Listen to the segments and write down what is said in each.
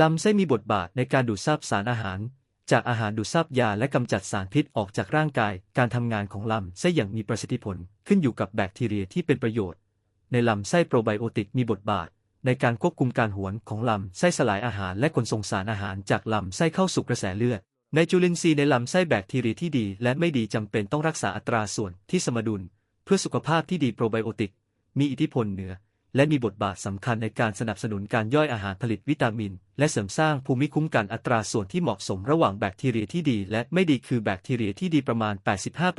ลำไส้มีบทบาทในการดูดซับสารอาหาร จากอาหารดูดซับยาและกำจัดสารพิษออกจากร่างกาย การทำงานของลำไส้อย่างมีประสิทธิผลขึ้นอยู่กับแบคทีเรียที่เป็นประโยชน์ ในลำไส้โปรไบโอติกมีบทบาท ในการควบคุมการหวนของลำไส้สลายอาหารและขนส่งสารอาหารจากลำไส้เข้าสู่กระแสเลือด ในจุลินทรีย์ในลำไส้แบคทีเรียที่ดีและไม่ดีจำเป็นต้องรักษาอัตราส่วนที่สมดุล เพื่อสุขภาพที่ดีโปรไบโอติก มีอิทธิพลเหนือ และมีบทบาทสำคัญในการสนับสนุนการย่อยอาหารผลิตวิตามิน และเสริมสร้างภูมิคุ้มกันอัตราส่วนที่เหมาะสมระหว่างแบคทีเรียที่ดี และไม่ดีคือแบคทีเรียที่ดีประมาณ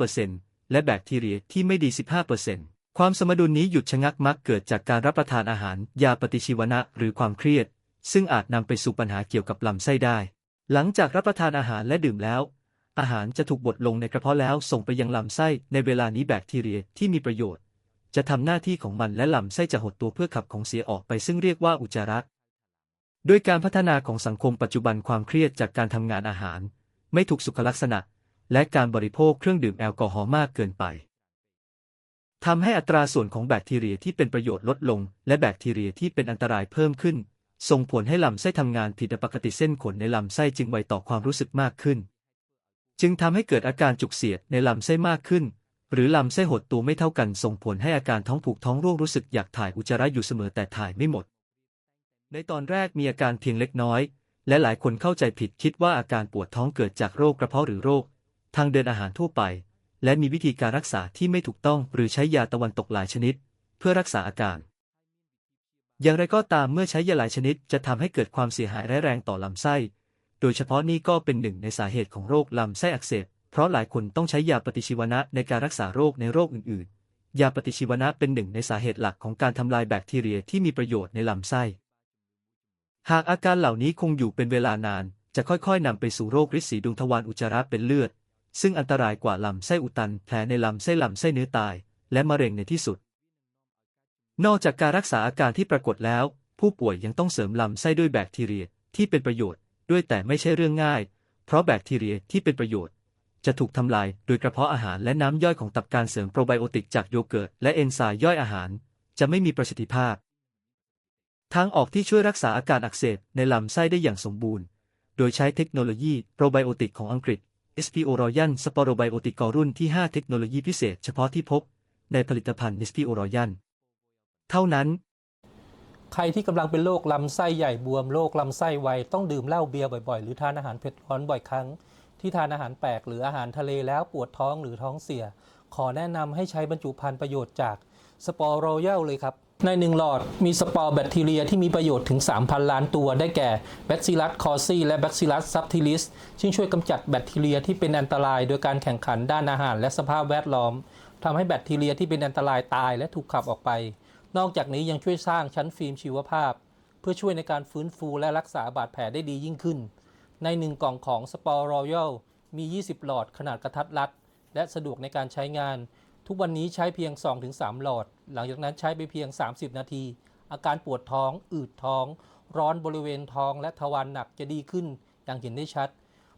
85%และแบคทีเรียที่ไม่ดี 15%ความสมดุลนี้หยุดชะงักมักเกิดจากการรับประทานอาหาร ยาปฏิชีวนะหรือความเครียด ซึ่งอาจนำไปสู่ปัญหาเกี่ยวกับลำไส้ได้ หลังจากรับประทานอาหารและดื่มแล้ว อาหารจะถูกบดลงในกระเพาะแล้วส่งไปยังลำไส้ในเวลานี้แบคทีเรียที่มีประโยชน์ จะทำหน้าที่ของมันและลำไส้จะหดตัวเพื่อขับของเสียออกไปซึ่งเรียกว่าอุจจาระโดยการพัฒนาของสังคมปัจจุบันความเครียดจากการทำงานอาหาร ไม่ถูกสุขลักษณะ และการบริโภคเครื่องดื่มแอลกอฮอล์มากเกินไปทำให้อัตราส่วนของแบคทีเรียที่เป็นประโยชน์ลดลง และแบคทีเรียที่เป็นอันตรายเพิ่มขึ้น ส่งผลให้ลำไส้ทำงานผิดปกติเส้นขนในลำไส้จึงไวต่อความรู้สึกมากขึ้น จึงทำให้เกิดอาการจุกเสียดในลำไส้มากขึ้น หรือลำไส้หดตัวไม่เท่ากันส่งผลให้อาการท้องผูกท้องร่วงรู้สึกอยากถ่ายอุจจาระอยู่เสมอแต่ถ่ายไม่หมด ในตอนแรกมีอาการเพียงเล็กน้อย และหลายคนเข้าใจผิดคิดว่าอาการปวดท้องเกิดจากโรคกระเพาะหรือโรค ทางเดินอาหารทั่วไป และมีวิธีการรักษาที่ไม่ถูกต้องหรือใช้ยาตะวันตกหลายชนิด เพื่อรักษาอาการ อย่างไรก็ตามเมื่อใช้ยาหลายชนิดจะทำให้เกิดความเสียหายร้ายแรงต่อลำไส้ โดยเฉพาะนี่ก็เป็นหนึ่งในสาเหตุของโรคลำไส้อักเสบ เพราะหลายคนต้องใช้ยาปฏิชีวนะในการรักษาโรคในโรคอื่นๆ ยาปฏิชีวนะเป็นหนึ่งในสาเหตุหลักของการทำลายแบคทีเรียที่มีประโยชน์ในลำไส้ หากอาการเหล่านี้คงอยู่เป็นเวลานาน จะค่อยๆนำไปสู่โรคฤทธิ์สีดวงทวารอุจจาระเป็นเลือด ซึ่งอันตรายกว่าลำไส้อุดตันแผลในลำไส้ลำไส้เนื้อตาย และมะเร็งในที่สุด นอกจากการรักษาอาการที่ปรากฏแล้ว ผู้ป่วยยังต้องเสริมลำไส้ด้วยแบคทีเรียที่เป็นประโยชน์ ด้วยแต่ไม่ใช่เรื่องง่าย เพราะแบคทีเรียที่เป็นประโยชน์ จะถูกทำลายโดยกระเพาะอาหารและน้ำย่อยของตับการเสริมโปรไบโอติกจากโยเกิร์ตและเอนไซม์ย่อยอาหาร จะไม่มีประสิทธิภาพ ทางออกที่ช่วยรักษาอาการอักเสบในลำไส้ได้อย่างสมบูรณ์ โดยใช้เทคโนโลยีโปรไบโอติกของอังกฤษ SPO Royal Sporobiotic รุ่นที่ 5 เทคโนโลยีพิเศษเฉพาะที่พบ ในผลิตภัณฑ์ SPO Royal เท่านั้น ใครที่กำลังเป็นโรคลำไส้ใหญ่บวมโรคลำไส้ไวต้องดื่มเหล้าเบียร์บ่อยๆ หรือทานอาหารเผ็ดร้อนบ่อยครั้ง ที่ทานอาหารแปลกหรืออาหารทะเลแล้วปวดท้องหรือท้องเสีย ขอแนะนำให้ใช้บรรจุภัณฑ์ประโยชน์จากสปอร์โรยัลเลยครับ ในหนึ่งหลอดมีสปอร์แบคทีเรียที่มีประโยชน์ถึง 3,000 ล้านตัวได้แก่แบคซิลัสคอซีและแบคซิลัสซับทิลิสซึ่งช่วยกำจัดแบคทีเรียที่เป็นอันตราย โดยการแข่งขันด้านอาหารและสภาพแวดล้อมทำให้แบคทีเรียที่เป็นอันตรายตายและถูกขับออกไป นอกจากนี้ยังช่วยสร้างชั้นฟิล์มชีวภาพ เพื่อช่วยในการฟื้นฟูและรักษาบาดแผลได้ดียิ่งขึ้น ในหนึ่งกล่องของสปอร์รอยัลมี 20 หลอดขนาดกระทัดรัด และสะดวกในการใช้งาน ทุกวันนี้ใช้เพียง 2-3 หลอด หลังจากนั้นใช้ไปเพียง 30 นาที อาการปวดท้อง อืดท้อง ร้อนบริเวณท้องและทวารหนักจะดีขึ้น อย่างเห็นได้ชัด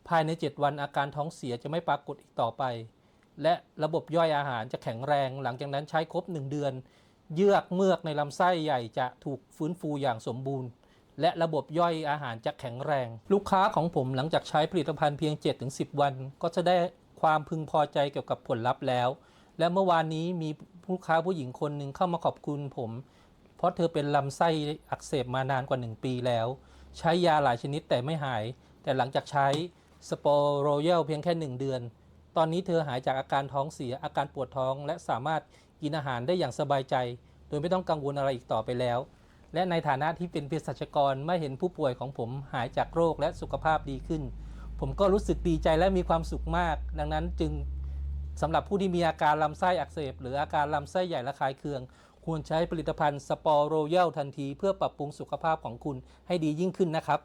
ภายใน 7 วันอาการท้องเสียจะไม่ปรากฏอีกต่อไป และระบบย่อยอาหารจะแข็งแรง หลังจากนั้นใช้ครบ 1 เดือน เยือกเมือกในลำไส้ใหญ่จะถูกฟื้นฟูอย่างสมบูรณ์ และระบบย่อยอาหารจะแข็งแรง ลูกค้าของผมหลังจากใช้ผลิตภัณฑ์เพียง 7-10 วัน ก็จะได้ความพึงพอใจเกี่ยวกับผลลัพธ์แล้ว และเมื่อวานนี้มีลูกค้าผู้หญิงคนหนึ่งเข้ามาขอบคุณผม เพราะเธอเป็นลำไส้อักเสบมานานกว่า 1 ปีแล้ว ใช้ยาหลายชนิดแต่ไม่หาย แต่หลังจากใช้สโปอร์โรยัลเพียงแค่ 1 เดือน ตอนนี้เธอหายจากอาการท้องเสียอาการปวดท้อง และสามารถกินอาหารได้อย่างสบายใจ โดยไม่ต้องกังวลอะไรอีกต่อไปแล้ว และในฐานะที่เป็นเภสัชกรเมื่อเห็นผู้ป่วยของผมหายจากโรคและสุขภาพดีขึ้น ผมก็รู้สึกดีใจและมีความสุขมาก ดังนั้นจึงสำหรับผู้ที่มีอาการลำไส้อักเสบ หรืออาการลำไส้ใหญ่ระคายเคือง ควรใช้ผลิตภัณฑ์สปอร์โรยัลทันที เพื่อปรับปรุงสุขภาพของคุณให้ดียิ่งขึ้นนะครับ